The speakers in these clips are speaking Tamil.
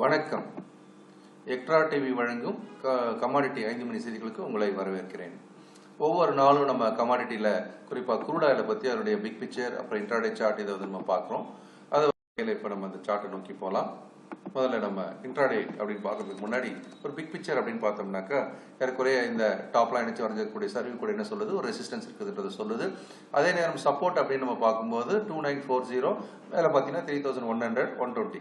வணக்கம். எக்ட்ரா டிவி வழங்கும் கமாடிட்டி ஐந்து மணி செய்திகளுக்கு உங்களை வரவேற்கிறேன். ஒவ்வொரு நாளும் நம்ம கமாடிட்டியில் குறிப்பாக குரூடாயில் பற்றி அதனுடைய பிக் பிக்சர் அப்புறம் இன்ட்ராடே சார்ட் இதை வந்து நம்ம பார்க்குறோம். அதை இப்போ நம்ம அந்த சார்ட்டை நோக்கி போகலாம் முதல்ல நம்ம இன்ட்ராடே அப்படின்னு பார்க்கறதுக்கு முன்னாடி ஒரு பிக் பிக்சர் அப்படின்னு பார்த்தோம்னாக்கா ஏறக்குறைய இந்த டாப்லாம் இணைச்சு வரைஞ்சக்கூடிய சர்வீ கூட என்ன சொல்லுது? ஒரு ரெசிஸ்டன்ஸ் இருக்குதுன்றது சொல்லுது. அதே நேரம் சப்போர்ட் அப்படின்னு நம்ம பார்க்கும்போது டூ நைன் ஃபோர் ஜீரோ மேலே பார்த்தீங்கன்னா three thousand one hundred one twenty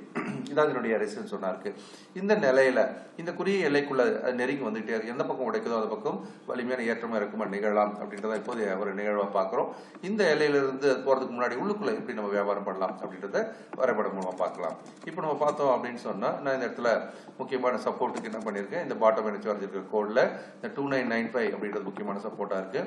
இதான் இதனுடைய ரெசிஸ்டன்ஸ் ஒன்றா இருக்கு. இந்த நிலையில இந்த குறிய எல்லைக்குள்ள அது நெருங்கி வந்துகிட்டே இருக்கு. எந்த பக்கம் உடைக்குதோ அந்த பக்கம் வலிமையான ஏற்றமா இருக்குமா நிகழலாம் அப்படின்றத இப்போது ஒரு நிகழ்வாக பார்க்குறோம். இந்த எல்லையிலிருந்து போகிறதுக்கு முன்னாடி உள்ளுக்குள்ளே எப்படி நம்ம வியாபாரம் பண்ணலாம் அப்படின்றத வரைபடம் மூலமாக பார்க்கலாம். இப்போ நம்ம பார்த்தோம் அப்படின்னு சொன்னா நான் இந்த இடத்துல முக்கியமான சப்போர்ட்டுக்கு என்ன பண்ணியிருக்கேன் இந்த பாட்டம் எனர்ஜி வரைஞ்சிருக்க கோடில் இந்த டூ நைன் நைன் ஃபைவ் அப்படின்றது முக்கியமான சப்போர்ட்டாக இருக்கு.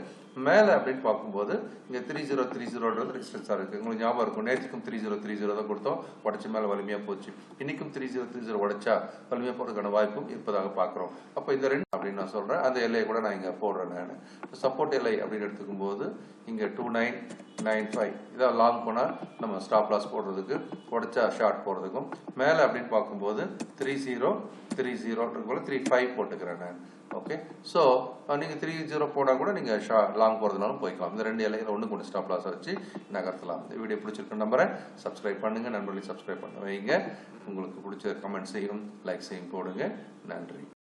மேலே அப்படின்னு பார்க்கும்போது இங்கே த்ரீ ஜீரோ த்ரீ ஜீரோன்றது ரெசிஸ்டன்ஸாக இருக்கு. உங்களுக்கு ஞாபகம் இருக்கும் நேற்றுக்கும் த்ரீ ஜீரோ த்ரீ ஜீரோ தான் கொடுத்தோம். உடச்சி மேலே வலிமையாக போச்சு. இன்றைக்கும் த்ரீ ஜீரோ த்ரீ ஜீரோ உடச்சா வலிமையாக போகிறதுக்கான வாய்ப்பும் இருப்பதாக பார்க்குறோம். அப்போ இந்த ரெண்டு அப்படின்னு நான் சொல்கிறேன் அந்த எல்லையை கூட நான் இங்கே போடுறேன் நான். சப்போர்ட் எல்லை அப்படின்னு எடுத்துக்கும் போது இங்கே டூ நைன் நைன் ஃபைவ் இதான் லாங் போனால் நம்ம ஸ்டாப் லாஸ் போடுறதுக்கு உடைச்சா ஷார்ட் போடுறதுக்கும். மேலே அப்படின்னு பார்க்கும்போது த்ரீ ஜீரோ த்ரீ ஜீரோன்றது போல த்ரீ ஃபைவ் போட்டுக்கிறேன் நான். ஓகே ஸோ நீங்கள் த்ரீ ஜீரோ போனால் கூட நீங்கள் ஷா லாங் போகிறதுனாலும் போய்க்கலாம். இந்த ரெண்டு இலையில் ஒன்று கொண்டு ஸ்டாப் லாஸை வச்சு நகர்த்தலாம். இந்த வீடியோ பிடிச்சிருக்க நம்பரை சப்ஸ்கிரைப் பண்ணுங்கள் நண்பர்களையும் சப்ஸ்கிரைப் பண்ண வைங்க. உங்களுக்கு பிடிச்ச கமெண்ட் செய்யும் லைக் செய்யும் போடுங்க. நன்றி.